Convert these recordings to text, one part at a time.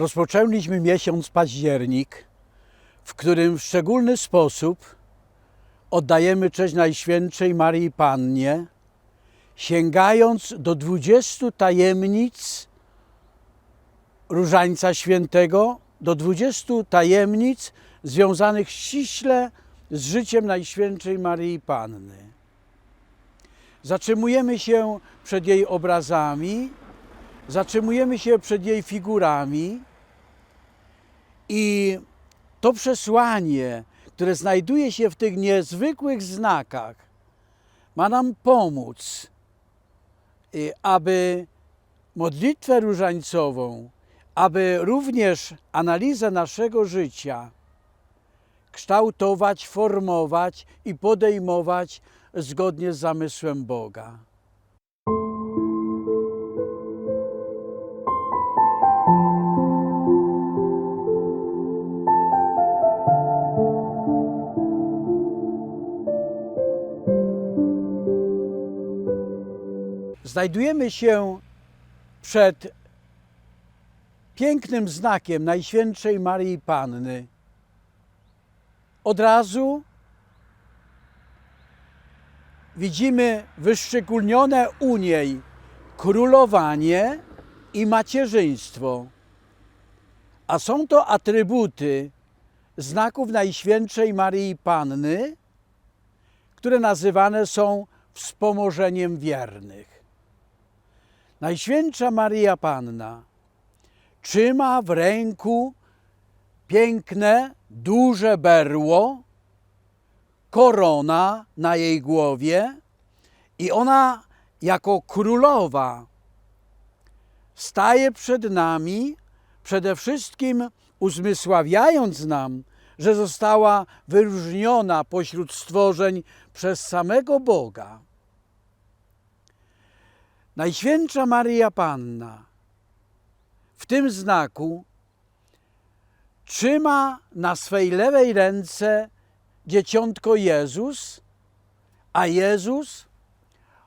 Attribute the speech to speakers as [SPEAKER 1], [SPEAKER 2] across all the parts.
[SPEAKER 1] Rozpoczęliśmy miesiąc październik, w którym w szczególny sposób oddajemy cześć Najświętszej Marii Pannie, sięgając do 20 tajemnic Różańca Świętego, do 20 tajemnic związanych ściśle z życiem Najświętszej Marii Panny. Zatrzymujemy się przed jej obrazami, zatrzymujemy się przed jej figurami i to przesłanie, które znajduje się w tych niezwykłych znakach, ma nam pomóc, y, aby modlitwę różańcową, aby również analizę naszego życia kształtować, formować i podejmować zgodnie z zamysłem Boga. Znajdujemy się przed pięknym znakiem Najświętszej Marii Panny. Od razu widzimy wyszczególnione u niej królowanie i macierzyństwo. A są to atrybuty znaków Najświętszej Marii Panny, które nazywane są wspomożeniem wiernych. Najświętsza Maria Panna trzyma w ręku piękne, duże berło, korona na jej głowie i ona jako królowa staje przed nami, przede wszystkim uzmysławiając nam, że została wyróżniona pośród stworzeń przez samego Boga. Najświętsza Maria Panna w tym znaku trzyma na swej lewej ręce dzieciątko Jezus, a Jezus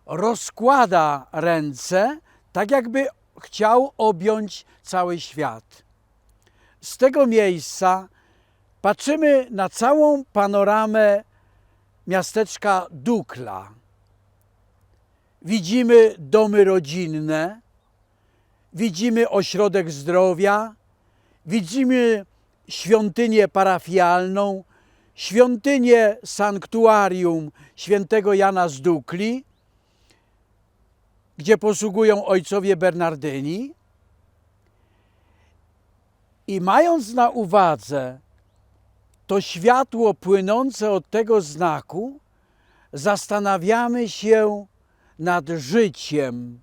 [SPEAKER 1] rozkłada ręce, tak jakby chciał objąć cały świat. Z tego miejsca patrzymy na całą panoramę miasteczka Dukla. Widzimy domy rodzinne, widzimy ośrodek zdrowia, widzimy świątynię parafialną, świątynię sanktuarium świętego Jana z Dukli, gdzie posługują ojcowie Bernardyni. I mając na uwadze to światło płynące od tego znaku, zastanawiamy się nad życiem,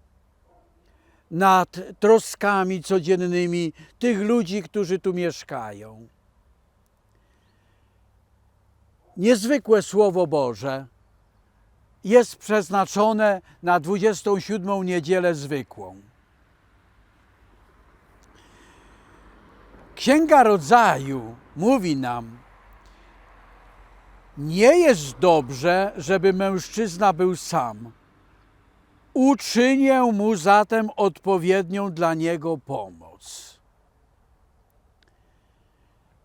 [SPEAKER 1] nad troskami codziennymi tych ludzi, którzy tu mieszkają. Niezwykłe Słowo Boże jest przeznaczone na 27 niedzielę zwykłą. Księga Rodzaju mówi nam, nie jest dobrze, żeby mężczyzna był sam. Uczynię mu zatem odpowiednią dla niego pomoc.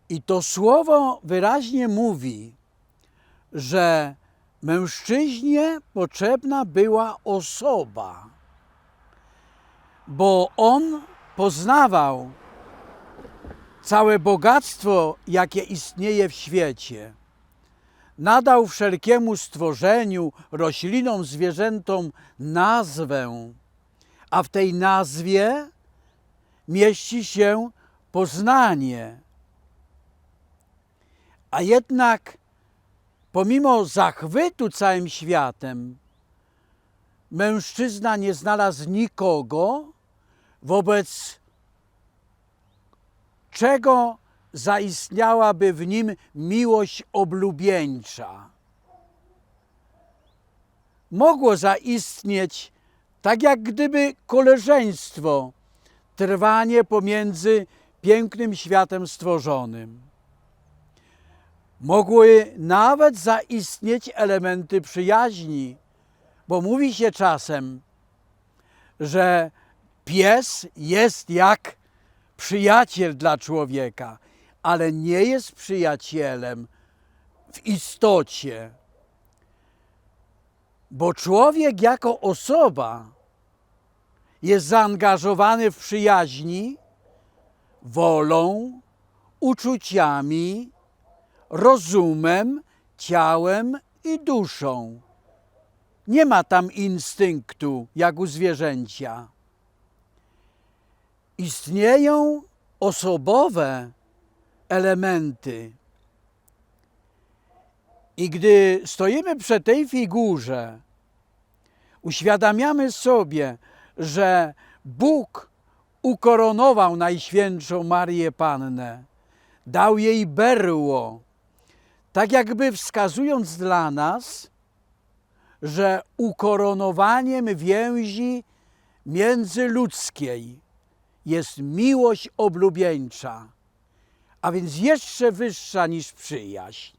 [SPEAKER 1] I to słowo wyraźnie mówi, że mężczyźnie potrzebna była osoba, bo on poznawał całe bogactwo, jakie istnieje w świecie. Nadał wszelkiemu stworzeniu, roślinom, zwierzętom nazwę, a w tej nazwie mieści się poznanie. A jednak, pomimo zachwytu całym światem, mężczyzna nie znalazł nikogo, wobec czego zaistniałaby w nim miłość oblubieńcza. Mogło zaistnieć tak jak gdyby koleżeństwo, trwanie pomiędzy pięknym światem stworzonym. Mogły nawet zaistnieć elementy przyjaźni, bo mówi się czasem, że pies jest jak przyjaciel dla człowieka, ale nie jest przyjacielem w istocie. Bo człowiek jako osoba jest zaangażowany w przyjaźni wolą, uczuciami, rozumem, ciałem i duszą. Nie ma tam instynktu jak u zwierzęcia. Istnieją osobowe elementy. I gdy stoimy przy tej figurze, uświadamiamy sobie, że Bóg ukoronował Najświętszą Marię Pannę, dał jej berło, tak jakby wskazując dla nas, że ukoronowaniem więzi międzyludzkiej jest miłość oblubieńcza, a więc jeszcze wyższa niż przyjaźń.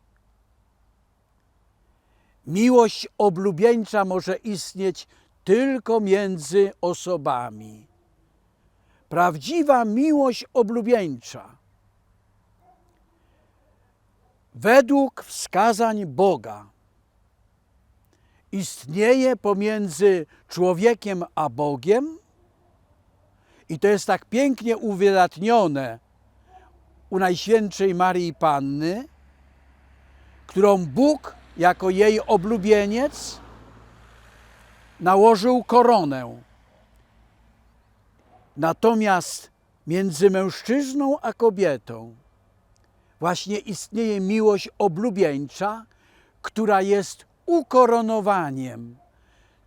[SPEAKER 1] Miłość oblubieńcza może istnieć tylko między osobami. Prawdziwa miłość oblubieńcza według wskazań Boga istnieje pomiędzy człowiekiem a Bogiem i to jest tak pięknie uwydatnione u Najświętszej Marii Panny, którą Bóg jako jej oblubieniec nałożył koronę. Natomiast między mężczyzną a kobietą właśnie istnieje miłość oblubieńcza, która jest ukoronowaniem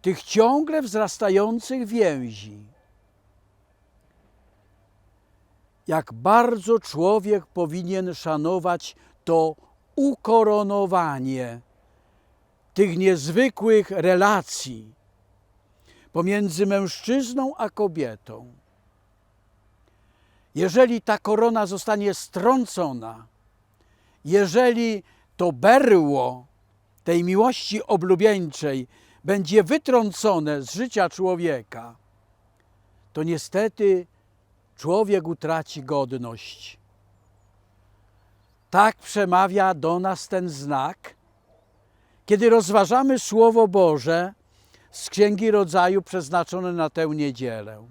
[SPEAKER 1] tych ciągle wzrastających więzi. Jak bardzo człowiek powinien szanować to ukoronowanie tych niezwykłych relacji pomiędzy mężczyzną a kobietą. Jeżeli ta korona zostanie strącona, jeżeli to berło tej miłości oblubieńczej będzie wytrącone z życia człowieka, to niestety człowiek utraci godność. Tak przemawia do nas ten znak, kiedy rozważamy Słowo Boże z Księgi Rodzaju przeznaczone na tę niedzielę.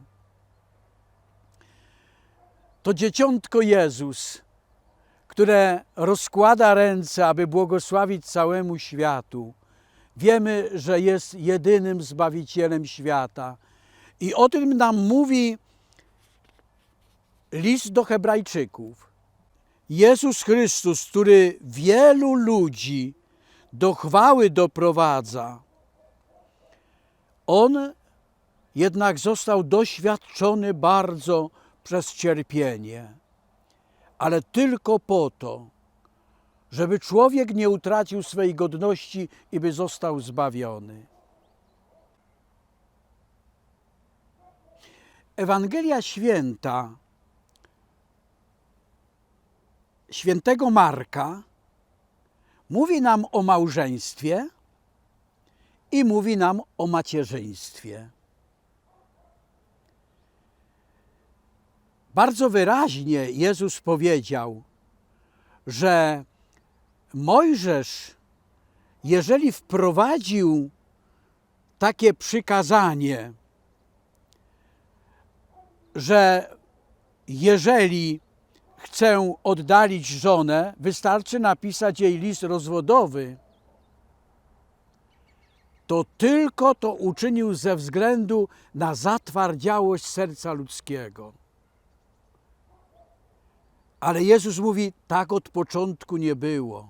[SPEAKER 1] To dzieciątko Jezus, które rozkłada ręce, aby błogosławić całemu światu. Wiemy, że jest jedynym Zbawicielem świata. I o tym nam mówi list do Hebrajczyków. Jezus Chrystus, który wielu ludzi do chwały doprowadza, on jednak został doświadczony bardzo przez cierpienie, ale tylko po to, żeby człowiek nie utracił swej godności i by został zbawiony. Ewangelia Święta świętego Marka mówi nam o małżeństwie i mówi nam o macierzyństwie. Bardzo wyraźnie Jezus powiedział, że Mojżesz, jeżeli wprowadził takie przykazanie, że jeżeli chcę oddalić żonę, wystarczy napisać jej list rozwodowy, to tylko to uczynił ze względu na zatwardziałość serca ludzkiego. Ale Jezus mówi, tak od początku nie było.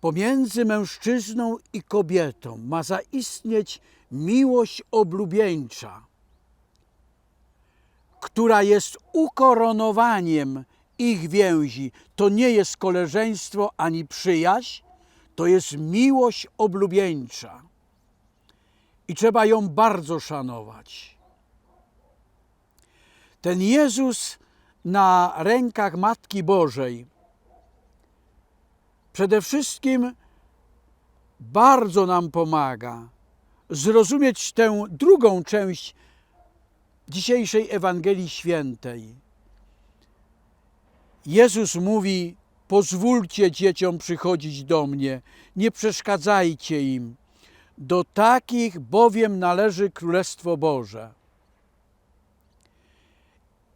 [SPEAKER 1] Pomiędzy mężczyzną i kobietą ma zaistnieć miłość oblubieńcza, która jest ukoronowaniem ich więzi. To nie jest koleżeństwo ani przyjaźń, to jest miłość oblubieńcza. I trzeba ją bardzo szanować. Ten Jezus na rękach Matki Bożej przede wszystkim bardzo nam pomaga zrozumieć tę drugą część dzisiejszej Ewangelii Świętej Jezus mówi: Pozwólcie dzieciom przychodzić do mnie, nie przeszkadzajcie im. Do takich bowiem należy Królestwo Boże.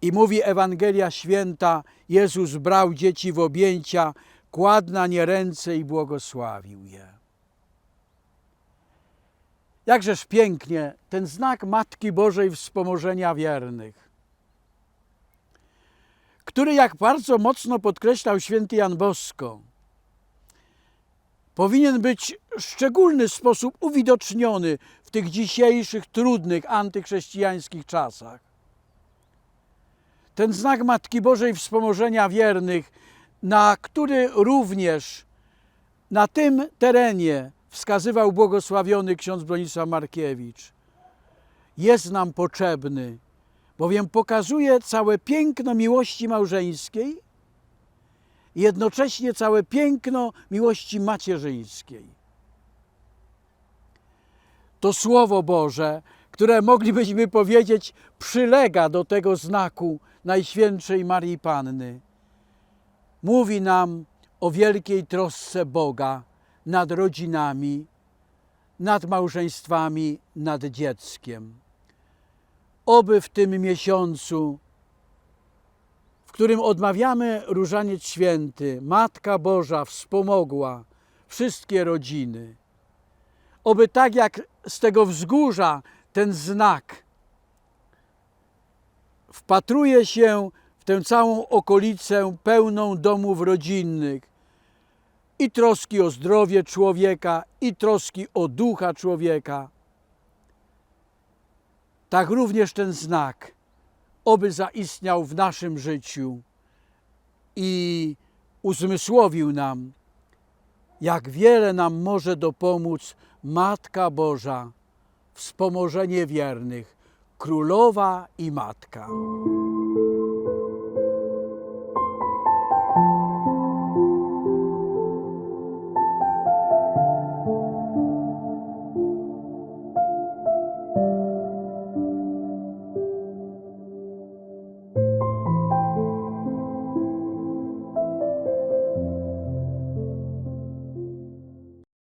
[SPEAKER 1] I mówi Ewangelia Święta: Jezus brał dzieci w objęcia, kładł na nie ręce i błogosławił je. Jakżeż pięknie ten znak Matki Bożej wspomożenia wiernych, który, jak bardzo mocno podkreślał święty Jan Bosko, powinien być w szczególny sposób uwidoczniony w tych dzisiejszych trudnych antychrześcijańskich czasach. Ten znak Matki Bożej wspomożenia wiernych, na który również na tym terenie wskazywał błogosławiony ksiądz Bronisław Markiewicz, jest nam potrzebny, bowiem pokazuje całe piękno miłości małżeńskiej i jednocześnie całe piękno miłości macierzyńskiej. To Słowo Boże, które moglibyśmy powiedzieć przylega do tego znaku Najświętszej Marii Panny, mówi nam o wielkiej trosce Boga nad rodzinami, nad małżeństwami, nad dzieckiem. Oby w tym miesiącu, w którym odmawiamy Różaniec Święty, Matka Boża wspomogła wszystkie rodziny. Oby tak jak z tego wzgórza ten znak wpatruje się w tę całą okolicę pełną domów rodzinnych i troski o zdrowie człowieka, i troski o ducha człowieka. Tak również ten znak, oby zaistniał w naszym życiu i uzmysłowił nam, jak wiele nam może dopomóc Matka Boża, wspomożenie wiernych, Królowa i Matka.